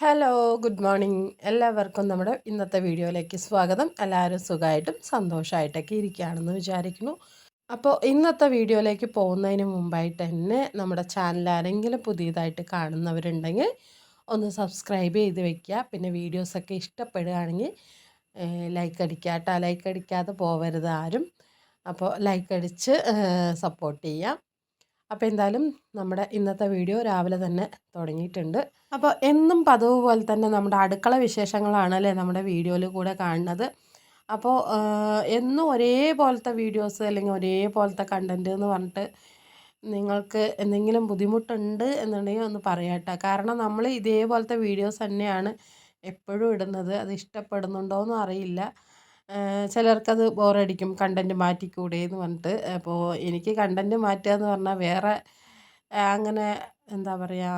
Hello good morning എല്ലാവർക്കും നമ്മുടെ ഇന്നത്തെ വീഡിയോയിലേക്ക് സ്വാഗതം. എല്ലാവരും സുഖമായിട്ടും സന്തോഷമായിട്ടൊക്കെ ഇരിക്കുകയാണെന്ന് വിചാരിക്കുന്നു. അപ്പോൾ ഇന്നത്തെ വീഡിയോയിലേക്ക് പോകുന്നതിന് മുമ്പായിട്ട് തന്നെ നമ്മുടെ ചാനൽ ആരെങ്കിലും പുതിയതായിട്ട് കാണുന്നവരുണ്ടെങ്കിൽ ഒന്ന് സബ്സ്ക്രൈബ് ചെയ്ത് വെക്കുക. പിന്നെ വീഡിയോസൊക്കെ ഇഷ്ടപ്പെടുകയാണെങ്കിൽ ലൈക്ക് അടിക്കുക ലൈക്ക് അടിക്കാതെ പോവരുത് ആരും. അപ്പോൾ ലൈക്ക് അടിച്ച് സപ്പോർട്ട് ചെയ്യാം അപ്പോൾ എന്തായാലും നമ്മുടെ ഇന്നത്തെ വീഡിയോ രാവിലെ തന്നെ തുടങ്ങിയിട്ടുണ്ട്. അപ്പോൾ എന്നും പതിവ് പോലെ തന്നെ നമ്മുടെ അടുക്കള വിശേഷങ്ങളാണല്ലേ നമ്മുടെ വീഡിയോയിൽ കൂടെ കാണുന്നത്. അപ്പോൾ എന്നും ഒരേപോലത്തെ വീഡിയോസ് അല്ലെങ്കിൽ ഒരേപോലത്തെ കണ്ടന്റ് എന്ന് പറഞ്ഞിട്ട് നിങ്ങൾക്ക് എന്തെങ്കിലും ബുദ്ധിമുട്ടുണ്ട് എന്നുണ്ടെങ്കിൽ ഒന്ന് പറയാട്ടോ കാരണം നമ്മൾ ഇതേപോലത്തെ വീഡിയോസ് തന്നെയാണ് എപ്പോഴും ഇടുന്നത്. അത് ഇഷ്ടപ്പെടുന്നുണ്ടോയെന്നും അറിയില്ല. ചിലർക്കത് ബോറടിക്കും കണ്ടന്റ് മാറ്റിക്കൂടെ എന്ന് പറഞ്ഞിട്ട്. അപ്പോൾ എനിക്ക് കണ്ടന്റ് മാറ്റുക എന്ന് പറഞ്ഞാൽ വേറെ അങ്ങനെ എന്താ പറയുക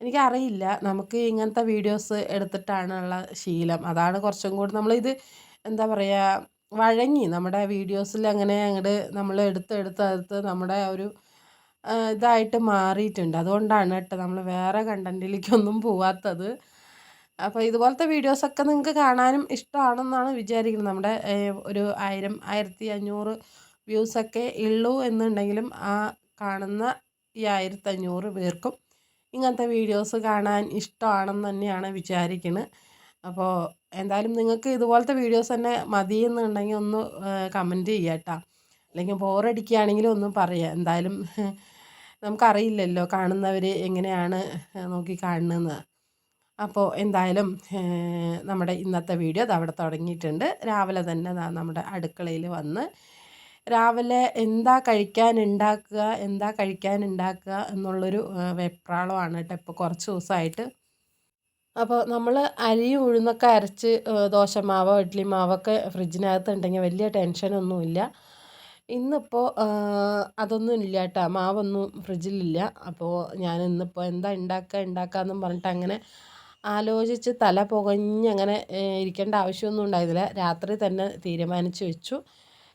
എനിക്കറിയില്ല. നമുക്ക് ഇങ്ങനത്തെ വീഡിയോസ് എടുത്തിട്ടാണുള്ള ശീലം. അതാണ് കുറച്ചും കൂടി നമ്മളിത് എന്താ പറയുക വഴങ്ങി. നമ്മുടെ വീഡിയോസിൽ അങ്ങനെ അങ്ങോട്ട് നമ്മൾ എടുത്ത് എടുത്ത് എടുത്ത് നമ്മുടെ ഒരു ഇതായിട്ട് മാറിയിട്ടുണ്ട്. അതുകൊണ്ടാണ് കേട്ടോ നമ്മൾ വേറെ കണ്ടന്റിലേക്കൊന്നും പോവാത്തത്. അപ്പോൾ ഇതുപോലത്തെ വീഡിയോസൊക്കെ നിങ്ങൾക്ക് കാണാനും ഇഷ്ടമാണെന്നാണ് വിചാരിക്കുന്നത്. നമ്മുടെ ഒരു ആയിരം ആയിരത്തി അഞ്ഞൂറ് വ്യൂസൊക്കെ ഉള്ളൂ എന്നുണ്ടെങ്കിലും ആ കാണുന്ന ഈ ആയിരത്തി അഞ്ഞൂറ് പേർക്കും ഇങ്ങനത്തെ വീഡിയോസ് കാണാൻ ഇഷ്ടമാണെന്ന് തന്നെയാണ് വിചാരിക്കുന്നത് അപ്പോൾ എന്തായാലും നിങ്ങൾക്ക് ഇതുപോലത്തെ വീഡിയോസ് തന്നെ മതി മതിയെന്നുണ്ടെങ്കിൽ ഒന്ന് കമന്റ് ചെയ്യുക കേട്ടോ. അല്ലെങ്കിൽ ബോറടിക്കുകയാണെങ്കിലും ഒന്നും പറയുക എന്തായാലും നമുക്കറിയില്ലല്ലോ കാണുന്നവർ എങ്ങനെയാണ് നോക്കി കാണുന്നതെന്ന്. അപ്പോൾ എന്തായാലും നമ്മുടെ ഇന്നത്തെ വീഡിയോ അത് അവിടെ തുടങ്ങിയിട്ടുണ്ട്. രാവിലെ തന്നെ നമ്മുടെ അടുക്കളയിൽ വന്ന് രാവിലെ എന്താ കഴിക്കാൻ ഉണ്ടാക്കുക എന്താ കഴിക്കാൻ ഉണ്ടാക്കുക എന്നുള്ളൊരു വെപ്രാളമാണ് കേട്ടോ ഇപ്പോൾ കുറച്ച് ദിവസമായിട്ട്. അപ്പോൾ നമ്മൾ അരിയും ഉഴുന്നൊക്കെ അരച്ച് ദോശമാവോ ഇഡ്ഡലി മാവൊക്കെ ഫ്രിഡ്ജിനകത്ത് ഉണ്ടെങ്കിൽ വലിയ ടെൻഷനൊന്നുമില്ല. ഇന്നിപ്പോൾ അതൊന്നും ഇല്ല കേട്ടോ. മാവൊന്നും ഫ്രിഡ്ജിലില്ല. അപ്പോൾ ഞാൻ ഇന്നിപ്പോൾ എന്താ ഉണ്ടാക്കുക ഉണ്ടാക്കാമെന്നും പറഞ്ഞിട്ട് അങ്ങനെ ആലോചിച്ച് തല പുകഞ്ഞങ്ങനെ ഇരിക്കേണ്ട ആവശ്യമൊന്നും ഉണ്ടായിരുന്നില്ല. രാത്രി തന്നെ തീരുമാനിച്ചു വെച്ചു.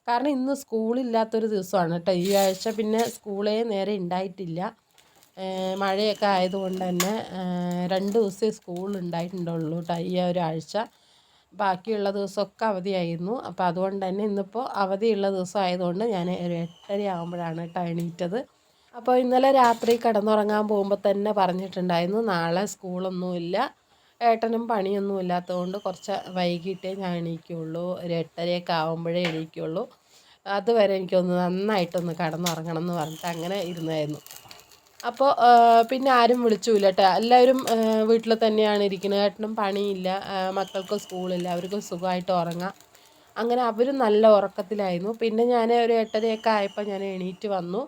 കാരണം ഇന്ന് സ്കൂളില്ലാത്തൊരു ദിവസമാണ് കേട്ടോ. ഈ ആഴ്ച പിന്നെ സ്കൂളേ നേരെ ഉണ്ടായിട്ടില്ല മഴയൊക്കെ ആയതുകൊണ്ട് തന്നെ രണ്ട് ദിവസമേ സ്കൂൾ ഉണ്ടായിട്ടുണ്ടുള്ളൂ കേട്ടോ ഈ ഒരാഴ്ച ബാക്കിയുള്ള ദിവസമൊക്കെ അവധിയായിരുന്നു. അപ്പോൾ അതുകൊണ്ട് തന്നെ ഇന്നിപ്പോൾ അവധിയുള്ള ദിവസം ആയതുകൊണ്ട് ഞാൻ ഒരു എട്ടര ആകുമ്പോഴാണ് കേട്ടോ എണീറ്റത്. അപ്പോൾ ഇന്നലെ രാത്രി കിടന്നുറങ്ങാൻ പോകുമ്പോൾ തന്നെ പറഞ്ഞിട്ടുണ്ടായിരുന്നു നാളെ സ്കൂളൊന്നുമില്ല. ഏട്ടനും പണിയൊന്നും ഇല്ലാത്തതുകൊണ്ട് കുറച്ച് വൈകിട്ടേ ഞാൻ എണീക്കുള്ളൂ. ഒരു എട്ടരയൊക്കെ ആകുമ്പോഴേ എണീക്കുള്ളൂ. അതുവരെ എനിക്കൊന്ന് നന്നായിട്ടൊന്ന് കടന്നുറങ്ങണം എന്ന് പറഞ്ഞിട്ട് അങ്ങനെ ഇരുന്നായിരുന്നു. അപ്പോൾ പിന്നെ ആരും വിളിച്ചില്ല കേട്ടോ. എല്ലാവരും വീട്ടിൽ തന്നെയാണ് ഇരിക്കുന്നത്. ഏട്ടനും പണിയില്ല. മക്കൾക്ക് സ്കൂളില്ല. അവർക്ക് സുഖമായിട്ട് ഉറങ്ങാം. അങ്ങനെ അവരും നല്ല ഉറക്കത്തിലായിരുന്നു. പിന്നെ ഞാൻ ഒരു എട്ടരയൊക്കെ ആയപ്പോൾ ഞാൻ എണീറ്റ് വന്നു.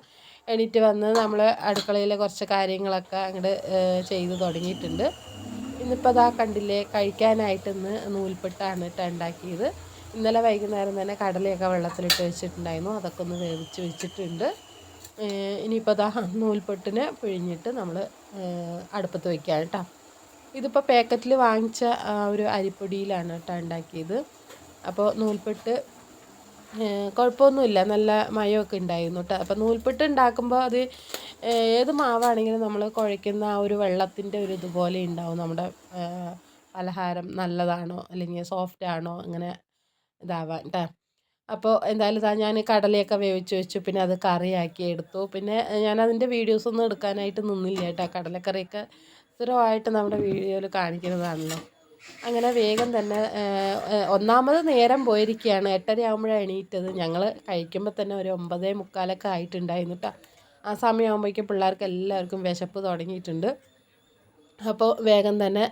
എണീറ്റ് വന്ന് നമ്മൾ അടുക്കളയിലെ കുറച്ച് കാര്യങ്ങളൊക്കെ അങ്ങോട്ട് ചെയ്ത് തുടങ്ങിയിട്ടുണ്ട്. ഇന്നിപ്പോൾ അതാ കണ്ടില്ലേ കഴിക്കാനായിട്ട് ഇന്ന് നൂൽപ്പെട്ടാണ് കേട്ടോ ഉണ്ടാക്കിയത്. ഇന്നലെ വൈകുന്നേരം തന്നെ കടലയൊക്കെ വെള്ളത്തിലിട്ട് വെച്ചിട്ടുണ്ടായിരുന്നു. അതൊക്കെ ഒന്ന് വേവിച്ച് വെച്ചിട്ടുണ്ട്. ഇനിയിപ്പോൾ അതാ നൂൽപ്പെട്ടിനെ പിഴിഞ്ഞിട്ട് നമ്മൾ അടുപ്പത്ത് വയ്ക്കാം കേട്ടോ ഇതിപ്പോൾ പാക്കറ്റിൽ വാങ്ങിച്ച ഒരു അരിപ്പൊടിയിലാണ് കേട്ടോ ഉണ്ടാക്കിയത്. അപ്പോൾ നൂൽപ്പെട്ട് കുഴപ്പമൊന്നുമില്ല നല്ല മയമൊക്കെ ഉണ്ടായിരുന്നു കേട്ടോ അപ്പോൾ നൂൽപ്പെട്ട് ഉണ്ടാക്കുമ്പോൾ അത് ഏത് മാവാണെങ്കിലും നമ്മൾ കുഴയ്ക്കുന്ന ആ ഒരു വെള്ളത്തിന്റെ ഒരു ഇതുപോലെ ഉണ്ടാവും. നമ്മുടെ പലഹാരം നല്ലതാണോ അല്ലെങ്കിൽ സോഫ്റ്റ് ആണോ അങ്ങനെ ഇതാവാൻ കേട്ടോ അപ്പോൾ എന്തായാലും ഇതാ ഞാൻ കടലയൊക്കെ വേവിച്ച് വെച്ചു. പിന്നെ അത് കറിയാക്കി എടുത്തു. പിന്നെ ഞാൻ അതിന്റെ വീഡിയോസൊന്നും എടുക്കാനായിട്ട് നിന്നില്ല കേട്ടോ. കടലക്കറിയൊക്കെ സ്ഥിരമായിട്ട് നമ്മുടെ വീഡിയോയിൽ കാണിക്കുന്നതാണല്ലോ. അങ്ങനെ വേഗം തന്നെ ഒന്നാമത് നേരം പോയിരിക്കുകയാണ്. എട്ടര ആകുമ്പോഴാണ് എണീറ്റത്. ഞങ്ങൾ കഴിക്കുമ്പോൾ തന്നെ ഒരു ഒമ്പതേ മുക്കാലൊക്കെ ആയിട്ടുണ്ടായിരുന്നു കേട്ടോ ആ സമയമാകുമ്പോഴേക്കും പിള്ളേർക്ക് എല്ലാവർക്കും വിശപ്പ് തുടങ്ങിയിട്ടുണ്ട്. അപ്പോൾ വേഗം തന്നെ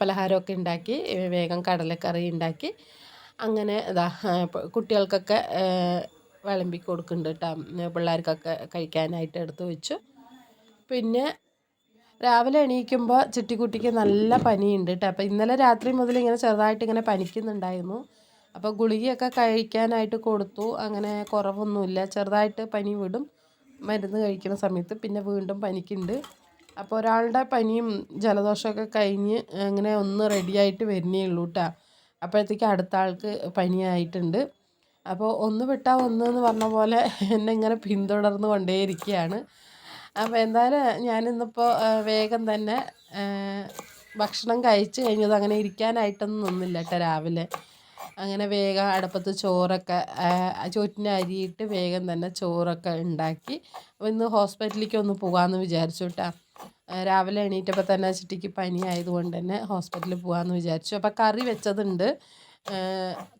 പലഹാരമൊക്കെ ഉണ്ടാക്കി വേഗം കടലക്കറി ഉണ്ടാക്കി. അങ്ങനെ ഇതാ കുട്ടികൾക്കൊക്കെ വിളമ്പി കൊടുക്കുന്നുണ്ട് കേട്ടോ. പിള്ളേർക്കൊക്കെ കഴിക്കാനായിട്ട് എടുത്ത് വെച്ചു. പിന്നെ രാവിലെ എണീക്കുമ്പോൾ ചുറ്റിക്കുട്ടിക്ക് നല്ല പനിയുണ്ട് കേട്ടോ. അപ്പോൾ ഇന്നലെ രാത്രി മുതൽ ഇങ്ങനെ ചെറുതായിട്ട് ഇങ്ങനെ പനിക്കുന്നുണ്ടായിരുന്നു. അപ്പോൾ ഗുളികയൊക്കെ കഴിക്കാനായിട്ട് കൊടുത്തു. അങ്ങനെ കുറവൊന്നുമില്ല. ചെറുതായിട്ട് പനി വിടും. മരുന്ന് കഴിക്കുന്ന സമയത്ത് പിന്നെ വീണ്ടും പനിക്കുന്നുണ്ട് അപ്പോൾ ഒരാളുടെ പനിയും ജലദോഷമൊക്കെ കഴിഞ്ഞ് അങ്ങനെ ഒന്ന് റെഡിയായിട്ട് വരുന്നേ ഉള്ളൂ കേട്ടോ അപ്പോഴത്തേക്ക് അടുത്ത ആൾക്ക് പനിയായിട്ടുണ്ട്. അപ്പോൾ ഒന്ന് വിട്ടാൽ ഒന്ന് എന്ന് പറഞ്ഞ പോലെ എന്നെ ഇങ്ങനെ പിന്തുടർന്ന് കൊണ്ടേയിരിക്കുകയാണ്. അപ്പോൾ എന്തായാലും ഞാനിന്നിപ്പോൾ വേഗം തന്നെ ഭക്ഷണം കഴിച്ച് കഴിഞ്ഞത് അങ്ങനെ ഇരിക്കാനായിട്ടൊന്നും നിന്നില്ല കേട്ടോ രാവിലെ. അങ്ങനെ വേഗം അടുപ്പത്ത് ചോറൊക്കെ ചോറ്റിന് അരിയിട്ട് വേഗം തന്നെ ചോറൊക്കെ ഉണ്ടാക്കി. അപ്പോൾ ഇന്ന് ഹോസ്പിറ്റലിലേക്ക് ഒന്ന് പോകാമെന്ന് വിചാരിച്ചു കേട്ടോ രാവിലെ എണീറ്റപ്പോൾ തന്നെ ചിട്ടിക്ക് പനി ആയതുകൊണ്ട് തന്നെ ഹോസ്പിറ്റലിൽ പോകാമെന്ന് വിചാരിച്ചു. അപ്പോൾ കറി വെച്ചതുണ്ട്.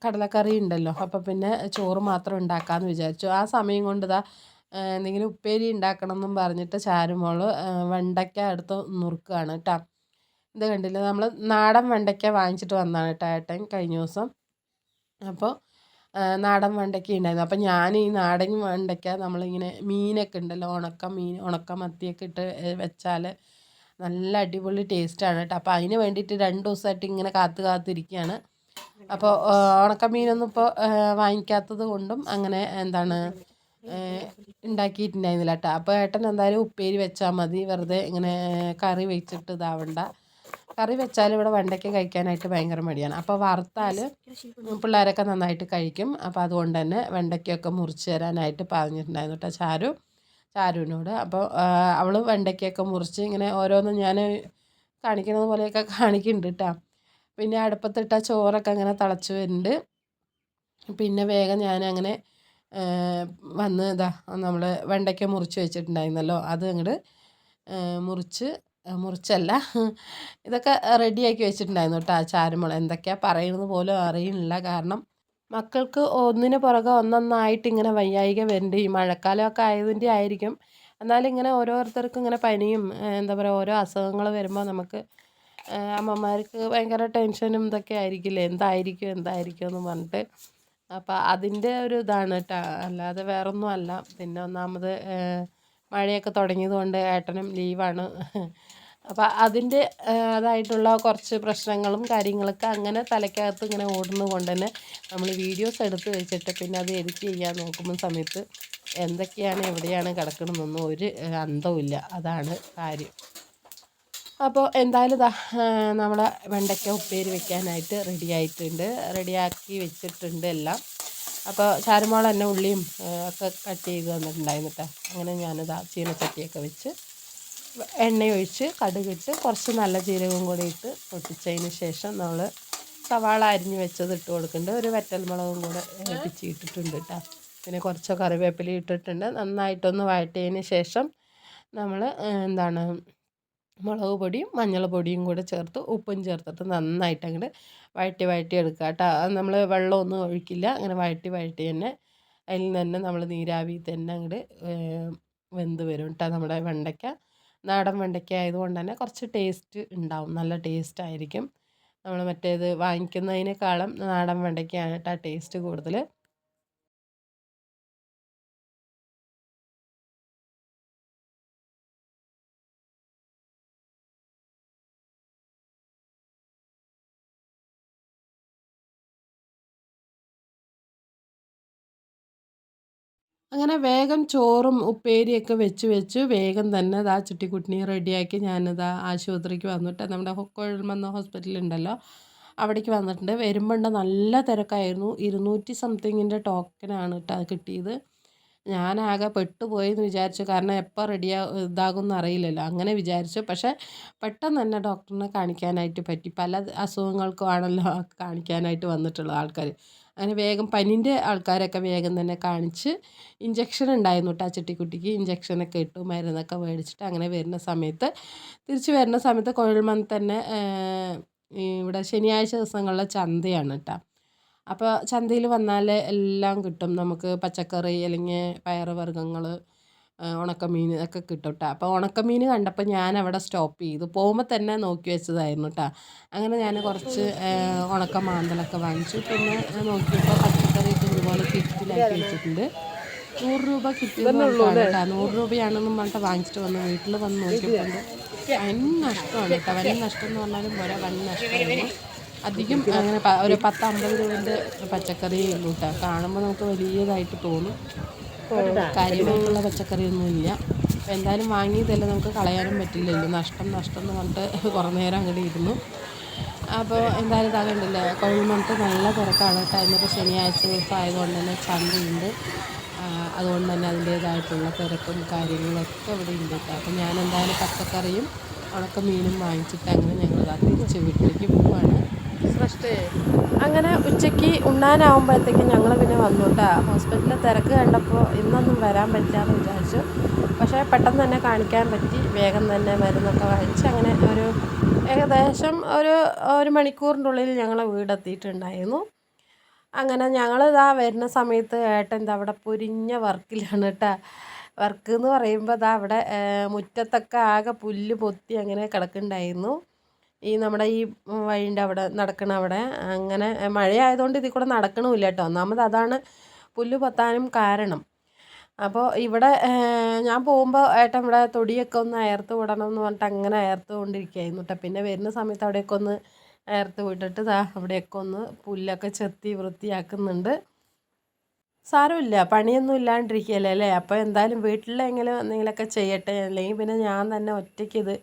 കടലക്കറി ഉണ്ടല്ലോ. അപ്പോൾ പിന്നെ ചോറ് മാത്രം ഉണ്ടാക്കാമെന്ന് വിചാരിച്ചു. ആ സമയം കൊണ്ട് ഇതാ എന്തെങ്കിലും ഉപ്പേരി ഉണ്ടാക്കണം എന്നും പറഞ്ഞിട്ട് ചാരുമോൾ വെണ്ടയ്ക്ക എടുത്ത് നുറുക്കുകയാണ് കേട്ടോ ഇത് കണ്ടില്ല? നമ്മൾ നാടൻ വെണ്ടയ്ക്ക വാങ്ങിച്ചിട്ട് വന്നതാണ് കേട്ടോ ഏട്ടൻ കഴിഞ്ഞ ദിവസം. അപ്പോൾ നാടൻ വെണ്ടയ്ക്ക ഉണ്ടായിരുന്നു അപ്പോൾ ഞാൻ ഈ നാടൻ വെണ്ടയ്ക്ക നമ്മളിങ്ങനെ മീനൊക്കെ ഉണ്ടല്ലോ ഉണക്ക മീൻ ഉണക്ക മത്തിയൊക്കെ ഇട്ട് വെച്ചാൽ നല്ല അടിപൊളി ടേസ്റ്റാണ് കേട്ടോ. അപ്പോൾ അതിന് വേണ്ടിയിട്ട് രണ്ട് ദിവസമായിട്ട് ഇങ്ങനെ കാത്തു കാത്തിരിക്കുകയാണ് അപ്പോൾ ഉണക്ക മീനൊന്നും ഇപ്പോൾ വാങ്ങിക്കാത്തത് കൊണ്ടും അങ്ങനെ എന്താണ് ഉണ്ടാക്കിയിട്ടുണ്ടായിരുന്നില്ല കേട്ടോ. അപ്പോൾ ഏട്ടൻ എന്തായാലും ഉപ്പേരി വെച്ചാൽ മതി. വെറുതെ ഇങ്ങനെ കറി വെച്ചിട്ട് ഇതാവണ്ട. കറി വെച്ചാൽ ഇവിടെ വെണ്ടയ്ക്ക കഴിക്കാനായിട്ട് ഭയങ്കര മടിയാണ്. അപ്പോൾ വറുത്താൽ പിള്ളേരൊക്കെ നന്നായിട്ട് കഴിക്കും. അപ്പോൾ അതുകൊണ്ട് തന്നെ വെണ്ടയ്ക്കൊക്കെ മുറിച്ച് തരാനായിട്ട് പറഞ്ഞിട്ടുണ്ടായിരുന്നു കേട്ടോ ചാരു ചാരുവിനോട്. അപ്പോൾ അവൾ വെണ്ടയ്ക്കൊക്കെ മുറിച്ച് ഇങ്ങനെ ഓരോന്നും ഞാൻ കാണിക്കുന്നത് പോലെയൊക്കെ കാണിക്കുന്നുണ്ട് കേട്ടോ പിന്നെ അടുപ്പത്തിട്ട ചോറൊക്കെ അങ്ങനെ തിളച്ച് വരുന്നുണ്ട്. പിന്നെ വേഗം ഞാൻ അങ്ങനെ വന്ന് ഇതാ നമ്മൾ വെണ്ടയ്ക്ക മുറിച്ച് വെച്ചിട്ടുണ്ടായിരുന്നല്ലോ അത് അങ്ങോട്ട് മുറിച്ച് മുറിച്ചല്ല. ഇതൊക്കെ റെഡിയാക്കി വെച്ചിട്ടുണ്ടായിരുന്നു കേട്ടോ ആ ചാരുമുള എന്തൊക്കെയാണ് പറയുന്നത് പോലും അറിയുന്നില്ല. കാരണം മക്കൾക്ക് ഒന്നിന് പുറകെ ഒന്നൊന്നായിട്ട് ഇങ്ങനെ വയ്യായിക വരുന്നുണ്ട് ഈ മഴക്കാലമൊക്കെ ആയതിന്റെ ആയിരിക്കും. എന്നാലും ഇങ്ങനെ ഓരോരുത്തർക്കും ഇങ്ങനെ പനിയും എന്താ പറയുക ഓരോ അസുഖങ്ങൾ വരുമ്പോൾ നമുക്ക് അമ്മമാർക്ക് ഭയങ്കര ടെൻഷനും ഇതൊക്കെ ആയിരിക്കില്ലേ? എന്തായിരിക്കും എന്തായിരിക്കും എന്ന് പറഞ്ഞിട്ട്. അപ്പോൾ അതിന്റെ ഒരു ഇതാണ് കേട്ടോ അല്ലാതെ വേറൊന്നും അല്ല. പിന്നെ ഒന്നാമത് മഴയൊക്കെ തുടങ്ങിയതുകൊണ്ട് ഏട്ടനും ലീവാണ്. അപ്പോൾ അതിന്റെ അതായിട്ടുള്ള കുറച്ച് പ്രശ്നങ്ങളും കാര്യങ്ങളൊക്കെ അങ്ങനെ തലയ്ക്കകത്ത് ഇങ്ങനെ ഓടുന്നതുകൊണ്ട് തന്നെ നമ്മൾ വീഡിയോസ് എടുത്ത് വെച്ചിട്ട് പിന്നെ അത് എഡിറ്റ് ചെയ്യാൻ നോക്കുമ്പോൾ സമയത്ത് എന്തൊക്കെയാണ് എവിടെയാണ് കിടക്കണമെന്നൊന്നും ഒരു അന്തവും അതാണ് കാര്യം. അപ്പോൾ എന്തായാലും നമ്മളെ വെണ്ടയ്ക്ക ഉപ്പേരി വെക്കാനായിട്ട് റെഡി ആയിട്ടുണ്ട്. റെഡിയാക്കി വെച്ചിട്ടുണ്ട് എല്ലാം. അപ്പോൾ ചാരുമോൾ തന്നെ ഉള്ളിയും ഒക്കെ കട്ട് ചെയ്ത് തന്നിട്ടുണ്ടായിരുന്നു കേട്ടോ അങ്ങനെ ഞാനിതാ ചീനച്ചട്ടിയൊക്കെ വെച്ച് എണ്ണയൊഴിച്ച് കടുകിട്ട് കുറച്ച് നല്ല ജീരകവും കൂടി ഇട്ട് പൊട്ടിച്ചതിന് ശേഷം നമ്മൾ സവാള അരിഞ്ഞ് വെച്ചത് ഇട്ട് കൊടുക്കുന്നുണ്ട്. ഒരു വറ്റൽമുളകും കൂടെ പിച്ചിട്ടിട്ടുണ്ട് കേട്ടോ പിന്നെ കുറച്ച് കറിവേപ്പില ഇട്ടിട്ടുണ്ട്. നന്നായിട്ടൊന്ന് വഴറ്റിയതിന് ശേഷം നമ്മൾ എന്താണ് മുളക് പൊടിയും മഞ്ഞൾ പൊടിയും കൂടെ ചേർത്ത് ഉപ്പും ചേർത്തിട്ട് നന്നായിട്ട് അങ്ങോട്ട് വഴറ്റി വഴറ്റി എടുക്കുക കേട്ടോ നമ്മൾ വെള്ളമൊന്നും ഒഴിക്കില്ല. അങ്ങനെ വഴറ്റി വഴറ്റി തന്നെ അതിൽ നിന്ന് തന്നെ നമ്മൾ നീരാവി തന്നെ അങ്ങോട്ട് വെന്ത് വരും കേട്ടോ നമ്മുടെ വെണ്ടയ്ക്ക. നാടൻ വെണ്ടയ്ക്ക ആയതുകൊണ്ട് തന്നെ കുറച്ച് ടേസ്റ്റ് ഉണ്ടാവും. നല്ല ടേസ്റ്റ് ആയിരിക്കും. നമ്മൾ മറ്റേത് വാങ്ങിക്കുന്നതിനേക്കാളും നാടൻ വെണ്ടയ്ക്കയാണ് കേട്ടോ ടേസ്റ്റ് കൂടുതൽ അങ്ങനെ വേഗം ചോറും ഉപ്പേരിയൊക്കെ വെച്ച് വെച്ച് വേഗം തന്നെ ഇതാ ചുട്ടിക്കുട്ടിനെ റെഡിയാക്കി ഞാനിതാ ആശുപത്രിക്ക് വന്നിട്ട് നമ്മുടെ കൊഴൽമന്ന ഹോസ്പിറ്റലുണ്ടല്ലോ അവിടേക്ക് വന്നിട്ടുണ്ട്. വരുമ്പോണ്ട് നല്ല തിരക്കായിരുന്നു. ഇരുന്നൂറ്റി സംതിങ്ങിന്റെ ടോക്കനാണ് കേട്ടോ കിട്ടിയത്. ഞാനാകെ പെട്ടുപോയെന്ന് വിചാരിച്ചു. കാരണം എപ്പോൾ റെഡിയാ ഇതാകുമെന്ന് അറിയില്ലല്ലോ. അങ്ങനെ വിചാരിച്ചു. പക്ഷേ പെട്ടെന്ന് തന്നെ ഡോക്ടറിനെ കാണിക്കാനായിട്ട് പറ്റി. പല അസുഖങ്ങൾക്കും ആണല്ലോ കാണിക്കാനായിട്ട് വന്നിട്ടുള്ള ആൾക്കാർ അങ്ങനെ വേഗം പനീന്റെ ആൾക്കാരൊക്കെ വേഗം തന്നെ കാണിച്ച് ഇഞ്ചക്ഷൻ ഉണ്ടായിരുന്നു കേട്ടോ ആ ചെട്ടിക്കുട്ടിക്ക് ഇഞ്ചക്ഷനൊക്കെ ഇട്ടു മരുന്നൊക്കെ മേടിച്ചിട്ട് അങ്ങനെ വരുന്ന സമയത്ത്. തിരിച്ച് വരുന്ന സമയത്ത് കുഴൽമന്ത് തന്നെ ഇവിടെ ശനിയാഴ്ച ദിവസങ്ങളിലെ ചന്തയാണ് കേട്ടോ അപ്പോൾ ചന്തയിൽ വന്നാൽ എല്ലാം കിട്ടും. നമുക്ക് പച്ചക്കറി അല്ലെങ്കിൽ പയറ് വർഗങ്ങൾ ഉണക്കമീൻ ഒക്കെ കിട്ടും കേട്ടോ അപ്പോൾ ഉണക്കമീൻ കണ്ടപ്പോൾ ഞാൻ അവിടെ സ്റ്റോപ്പ് ചെയ്തു. പോകുമ്പോൾ തന്നെ നോക്കി വെച്ചതായിരുന്നു കേട്ടോ അങ്ങനെ ഞാൻ കുറച്ച് ഉണക്ക മാന്തലൊക്കെ വാങ്ങിച്ചു. പിന്നെ നോക്കിയപ്പോൾ പച്ചക്കറി ഇതുപോലെ കിറ്റിലാക്കി വെച്ചിട്ടുണ്ട്. നൂറ് രൂപ കിട്ടിയതാണ് കേട്ടോ നൂറ് രൂപയാണെന്നും പറഞ്ഞിട്ട് വാങ്ങിച്ചിട്ട് വന്നു വീട്ടിൽ വന്ന് നോക്കിയപ്പോൾ വൻ നഷ്ടമാണ് കേട്ടോ വൻ നഷ്ടം എന്ന് പറഞ്ഞാലും പോരാ. വൻ നഷ്ടമാണ്. അധികം അങ്ങനെ ഒരു പത്ത് അമ്പത് രൂപേന്റെ പച്ചക്കറി കൂട്ടാം കാണുമ്പോൾ നമുക്ക് വലിയതായിട്ട് തോന്നും. കാര്യമായിട്ടുള്ള പച്ചക്കറിയൊന്നും ഇല്ല. അപ്പോൾ എന്തായാലും വാങ്ങിയതല്ലേ നമുക്ക് കളയാനും പറ്റില്ലല്ലോ. നഷ്ടം നഷ്ടം എന്ന് പറഞ്ഞിട്ട് കുറേ നേരം അങ്ങോട്ട് ഇരുന്നു. അപ്പോൾ എന്തായാലും ഇതാ കണ്ടില്ലേ കൊഴിമണത്ത് നല്ല തിരക്കാണ് കേട്ടോ. ഇന്നിപ്പോൾ ശനിയാഴ്ച ദിവസം ആയതുകൊണ്ട് തന്നെ ചന്തയുണ്ട്. അതുകൊണ്ട് തന്നെ അതിന്റേതായിട്ടുള്ള തിരക്കും കാര്യങ്ങളൊക്കെ ഇവിടെ ഉണ്ട് കേട്ടോ. അപ്പോൾ ഞാൻ എന്തായാലും പച്ചക്കറിയും ഉണക്ക മീനും വാങ്ങിച്ചിട്ട് അങ്ങനെ ഞങ്ങൾ തിരിച്ച് വീട്ടിലേക്ക് പോവാണ്. സൃഷ്ടി അങ്ങനെ ഉച്ചയ്ക്ക് ഉണ്ണാനാവുമ്പോഴത്തേക്കും ഞങ്ങൾ പിന്നെ വന്നു കേട്ടോ ഹോസ്പിറ്റലിൽ തിരക്ക് കണ്ടപ്പോൾ ഇന്നൊന്നും വരാൻ പറ്റില്ലാന്ന് വിചാരിച്ചു. പക്ഷേ പെട്ടെന്ന് തന്നെ കാണിക്കാൻ പറ്റി. വേഗം തന്നെ മരുന്നൊക്കെ വാങ്ങിച്ച് അങ്ങനെ ഒരു ഏകദേശം ഒരു ഒരു മണിക്കൂറിന്റെ ഉള്ളിൽ ഞങ്ങൾ വീടെത്തിയിട്ടുണ്ടായിരുന്നു. അങ്ങനെ ഞങ്ങൾ ഇതാ വരുന്ന സമയത്ത് ഏട്ടൻ ഇതാ അവിടെ പൊരിഞ്ഞ വർക്കിലാണ് കേട്ടോ വർക്ക് എന്ന് പറയുമ്പോൾ ഇതാ അവിടെ മുറ്റത്തൊക്കെ ആകെ പുല്ല് പൊത്തി അങ്ങനെ കിടക്കുന്നുണ്ടായിരുന്നു. ഈ നമ്മുടെ ഈ വഴിന്റെ അവിടെ നടക്കണ അവിടെ അങ്ങനെ മഴയായതുകൊണ്ട് ഇതിൽ കൂടെ നടക്കണമില്ല കേട്ടോ. ഒന്നാമത് അതാണ് പുല്ല് പൊത്താനും കാരണം. അപ്പോൾ ഇവിടെ ഞാൻ പോകുമ്പോൾ ഏട്ടൻ ഇവിടെ തൊടിയൊക്കെ ഒന്ന് അയർത്ത് വിടണം എന്ന് പറഞ്ഞിട്ട് അങ്ങനെ അയർത്ത് കൊണ്ടിരിക്കുകയായിരുന്നു കേട്ടോ. പിന്നെ വരുന്ന സമയത്ത് അവിടെയൊക്കെ ഒന്ന് അയർത്ത് വിട്ടിട്ട് ദാ അവിടെയൊക്കെ ഒന്ന് പുല്ലൊക്കെ ചെത്തി വൃത്തിയാക്കുന്നുണ്ട്. സാരമില്ല പണിയൊന്നും ഇല്ലാണ്ടിരിക്കുകയല്ലേ അല്ലേ? അപ്പോൾ എന്തായാലും വീട്ടിലെങ്കിലും എന്തെങ്കിലുമൊക്കെ ചെയ്യട്ടെ. അല്ലെങ്കിൽ പിന്നെ ഞാൻ തന്നെ ഒറ്റയ്ക്ക് ഇത്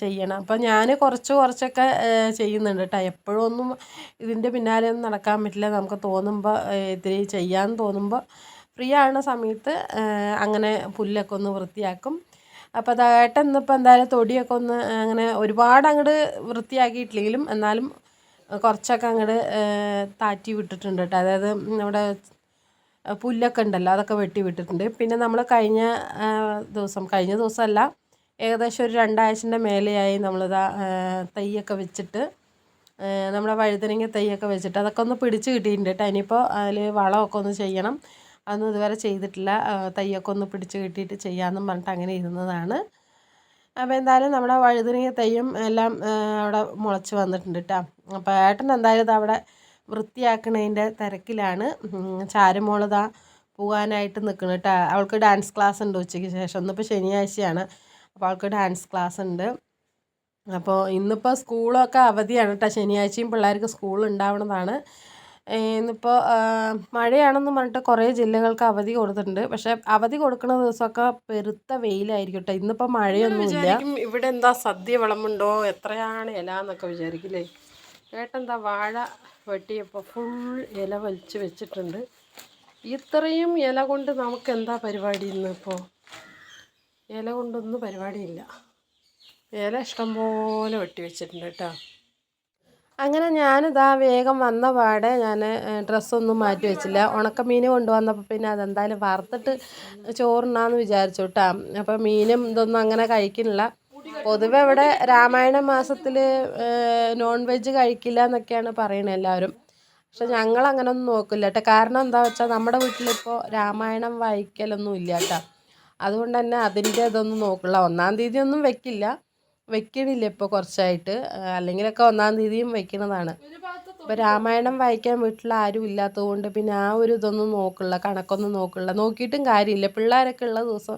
ചെയ്യണം. അപ്പം ഞാൻ കുറച്ച് കുറച്ചൊക്കെ ചെയ്യുന്നുണ്ട് കേട്ടോ എപ്പോഴും ഇതിന്റെ പിന്നാലെ ഒന്നും നടക്കാൻ പറ്റില്ല. നമുക്ക് തോന്നുമ്പോൾ ഇത്തിരി ചെയ്യാൻ തോന്നുമ്പോൾ ഫ്രീ ആവുന്ന സമയത്ത് അങ്ങനെ പുല്ലൊക്കെ ഒന്ന് വൃത്തിയാക്കും. അപ്പോൾ അത് ഏട്ടൻ ഇന്നിപ്പോൾ എന്തായാലും തൊടിയൊക്കെ ഒന്ന് അങ്ങനെ ഒരുപാട് അങ്ങോട്ട് വൃത്തിയാക്കിയിട്ടില്ലെങ്കിലും എന്നാലും കുറച്ചൊക്കെ അങ്ങോട്ട് താറ്റി വിട്ടിട്ടുണ്ട് കേട്ടോ അതായത് നമ്മുടെ പുല്ലൊക്കെ ഉണ്ടല്ലോ അതൊക്കെ വെട്ടി വിട്ടിട്ടുണ്ട്. പിന്നെ നമ്മൾ കഴിഞ്ഞ ദിവസം കഴിഞ്ഞ ദിവസമല്ല ഏകദേശം ഒരു രണ്ടാഴ്ചന്റെ മേലെയായി നമ്മളിതാ തൈയൊക്കെ വെച്ചിട്ട്. നമ്മുടെ വഴുതനങ്ങ തൈയൊക്കെ വെച്ചിട്ട്. അതൊക്കെ ഒന്ന് പിടിച്ച് കിട്ടിയിട്ടുണ്ട് കേട്ടോ. ഇനിയിപ്പോൾ അതിൽ വളമൊക്കെ ഒന്ന് ചെയ്യണം. അതൊന്നും ഇതുവരെ ചെയ്തിട്ടില്ല. തൈയൊക്കെ ഒന്ന് പിടിച്ച് കിട്ടിയിട്ട് ചെയ്യാമെന്നും പറഞ്ഞിട്ട് അങ്ങനെ ഇരുന്നതാണ്. അപ്പോൾ എന്തായാലും നമ്മുടെ വഴുതനങ്ങ തൈയും എല്ലാം അവിടെ മുളച്ച് വന്നിട്ടുണ്ട് കേട്ടോ. അപ്പോൾ ഏട്ടൻ എന്തായാലും ഇത് അവിടെ വൃത്തിയാക്കണതിന്റെ തിരക്കിലാണ്. ചാരുമോളിതാ പോകാനായിട്ട് നിൽക്കുന്നു കേട്ടോ. അവൾക്ക് ഡാൻസ് ക്ലാസ് ഉണ്ട് ഉച്ചയ്ക്ക് ശേഷം. ഇന്നിപ്പോൾ ശനിയാഴ്ചയാണ്. അപ്പോൾ ഡാൻസ് ക്ലാസ് ഉണ്ട്. അപ്പോൾ ഇന്നിപ്പോൾ സ്കൂളൊക്കെ അവധിയാണ് കേട്ടോ ശനിയാഴ്ചയും പിള്ളേർക്ക് സ്കൂൾ ഉണ്ടാവണതാണ്. ഇന്നിപ്പോൾ മഴയാണെന്ന് പറഞ്ഞിട്ട് കുറേ ജില്ലകൾക്ക് അവധി കൊടുത്തിട്ടുണ്ട്. പക്ഷേ അവധി കൊടുക്കുന്ന ദിവസമൊക്കെ പെരുത്ത വെയിലായിരിക്കും കേട്ടോ ഇന്നിപ്പോൾ മഴയൊന്നുമില്ല ഇവിടെ എന്താ സദ്യ വിളമ്പുണ്ടോ എത്രയാണ് ഇല എന്നൊക്കെ വിചാരിക്കില്ലേ. ഏട്ടെന്താ വാഴ വെട്ടിയപ്പോൾ ഫുൾ ഇല വലിച്ച് വെച്ചിട്ടുണ്ട്. ഇത്രയും ഇല കൊണ്ട് നമുക്ക് എന്താ പരിപാടി ഇന്നിപ്പോൾ ഇല കൊണ്ടൊന്നും പരിപാടിയില്ല. ഇല ഇഷ്ടംപോലെ വെട്ടി വെച്ചിട്ടുണ്ട് കേട്ടോ. അങ്ങനെ ഞാനിതാ വേഗം വന്ന പാടെ ഞാൻ ഡ്രസ്സൊന്നും മാറ്റി വെച്ചില്ല. ഉണക്ക മീൻ കൊണ്ടുവന്നപ്പോൾ പിന്നെ അതെന്തായാലും വറുത്തിട്ട് ചോറുണ്ടാന്ന് വിചാരിച്ചു കേട്ടോ. അപ്പോൾ മീനും ഇതൊന്നും അങ്ങനെ കഴിക്കുന്നില്ല. പൊതുവെ ഇവിടെ രാമായണ മാസത്തിൽ നോൺ വെജ് കഴിക്കില്ല എന്നൊക്കെയാണ് പറയണത് എല്ലാവരും. പക്ഷെ ഞങ്ങൾ അങ്ങനെ ഒന്നും നോക്കില്ല കേട്ടോ. കാരണം എന്താ വെച്ചാൽ നമ്മുടെ വീട്ടിലിപ്പോൾ രാമായണം വായിക്കലൊന്നും ഇല്ല കേട്ടോ. അതുകൊണ്ട് തന്നെ അതിന്റെ ഇതൊന്നും നോക്കില്ല ഒന്നാം തീയതി ഒന്നും വെക്കില്ല. വെക്കണില്ല ഇപ്പോൾ കുറച്ചായിട്ട്. അല്ലെങ്കിലൊക്കെ ഒന്നാം തീയതിയും വെക്കണതാണ്. ഇപ്പോൾ രാമായണം വായിക്കാൻ വീട്ടിൽ ആരും ഇല്ലാത്തതുകൊണ്ട് പിന്നെ ആ ഒരു ഇതൊന്നും നോക്കില്ല കണക്കൊന്നും നോക്കില്ല നോക്കിയിട്ടും കാര്യമില്ല. പിള്ളേരൊക്കെ ഉള്ള ദിവസം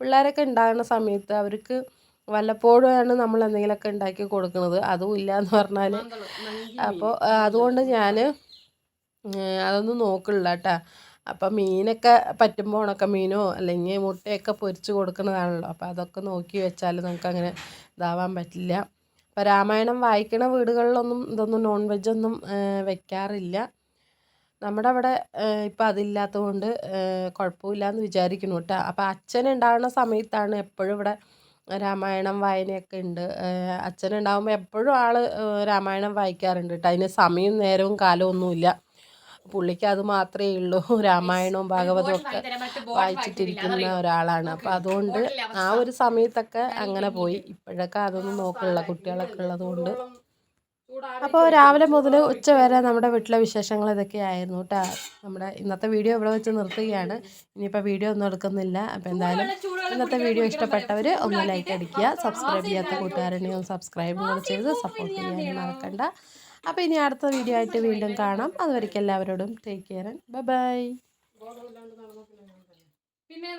പിള്ളേരൊക്കെ ഉണ്ടാകുന്ന സമയത്ത് അവർക്ക് വല്ലപ്പോഴുമാണ് നമ്മൾ എന്തെങ്കിലുമൊക്കെ ഉണ്ടാക്കി കൊടുക്കുന്നത് അതും ഇല്ല എന്ന് പറഞ്ഞാൽ അപ്പോൾ അതുകൊണ്ട് ഞാൻ അതൊന്നും നോക്കില്ല കേട്ടോ. അപ്പം മീനൊക്കെ പറ്റുമ്പോൾ ഉണക്ക മീനോ അല്ലെങ്കിൽ മുട്ടയൊക്കെ പൊരിച്ച് കൊടുക്കുന്നതാണല്ലോ. അപ്പോൾ അതൊക്കെ നോക്കി വെച്ചാൽ നമുക്കങ്ങനെ ഇതാവാൻ പറ്റില്ല. അപ്പോൾ രാമായണം വായിക്കണ വീടുകളിലൊന്നും ഇതൊന്നും നോൺ വെജൊന്നും വെക്കാറില്ല. നമ്മുടെ അവിടെ ഇപ്പം അതില്ലാത്തത് കൊണ്ട് കുഴപ്പമില്ല എന്ന് വിചാരിക്കുന്നു കേട്ടോ. അപ്പോൾ അച്ഛൻ ഉണ്ടാകുന്ന സമയത്താണ് എപ്പോഴും ഇവിടെ രാമായണം വായനയൊക്കെ ഉണ്ട്. അച്ഛൻ ഉണ്ടാകുമ്പോൾ എപ്പോഴും ആൾ രാമായണം വായിക്കാറുണ്ട് കേട്ടോ. അതിന് സമയവും നേരവും കാലവും ഒന്നുമില്ല. പുള്ളിക്ക് അത് മാത്രമേ ഉള്ളൂ. രാമായണവും ഭാഗവതവും ഒക്കെ വായിച്ചിട്ടിരിക്കുന്ന ഒരാളാണ്. അപ്പോൾ അതുകൊണ്ട് ആ ഒരു സമയത്തൊക്കെ അങ്ങനെ പോയി. ഇപ്പോഴൊക്കെ അതൊന്നും നോക്കുള്ള കുട്ടികളൊക്കെ ഉള്ളതുകൊണ്ട്. അപ്പോൾ രാവിലെ മുതൽ ഉച്ച വരെ നമ്മുടെ വീട്ടിലെ വിശേഷങ്ങൾ ഇതൊക്കെയായിരുന്നു കേട്ടോ നമ്മുടെ ഇന്നത്തെ വീഡിയോ ഇവിടെ വെച്ച് നിർത്തുകയാണ്. ഇനിയിപ്പോൾ വീഡിയോ ഒന്നും എടുക്കുന്നില്ല. അപ്പോൾ എന്തായാലും ഇന്നത്തെ വീഡിയോ ഇഷ്ടപ്പെട്ടവർ ഒന്ന് ലൈക്ക് അടിക്കുക. സബ്സ്ക്രൈബ് ചെയ്യാത്ത കൂട്ടുകാരനെ ഒന്ന് സബ്സ്ക്രൈബ് കൂടെ ചെയ്ത് സപ്പോർട്ട് ചെയ്യാനും മറക്കണ്ട. അപ്പോൾ ഇനി അടുത്ത വീഡിയോ ആയിട്ട് വീണ്ടും കാണാം. അതുവരേക്കും എല്ലാവരോടും ടേക്ക് കെയർ ബൈ ബൈ പിന്നെ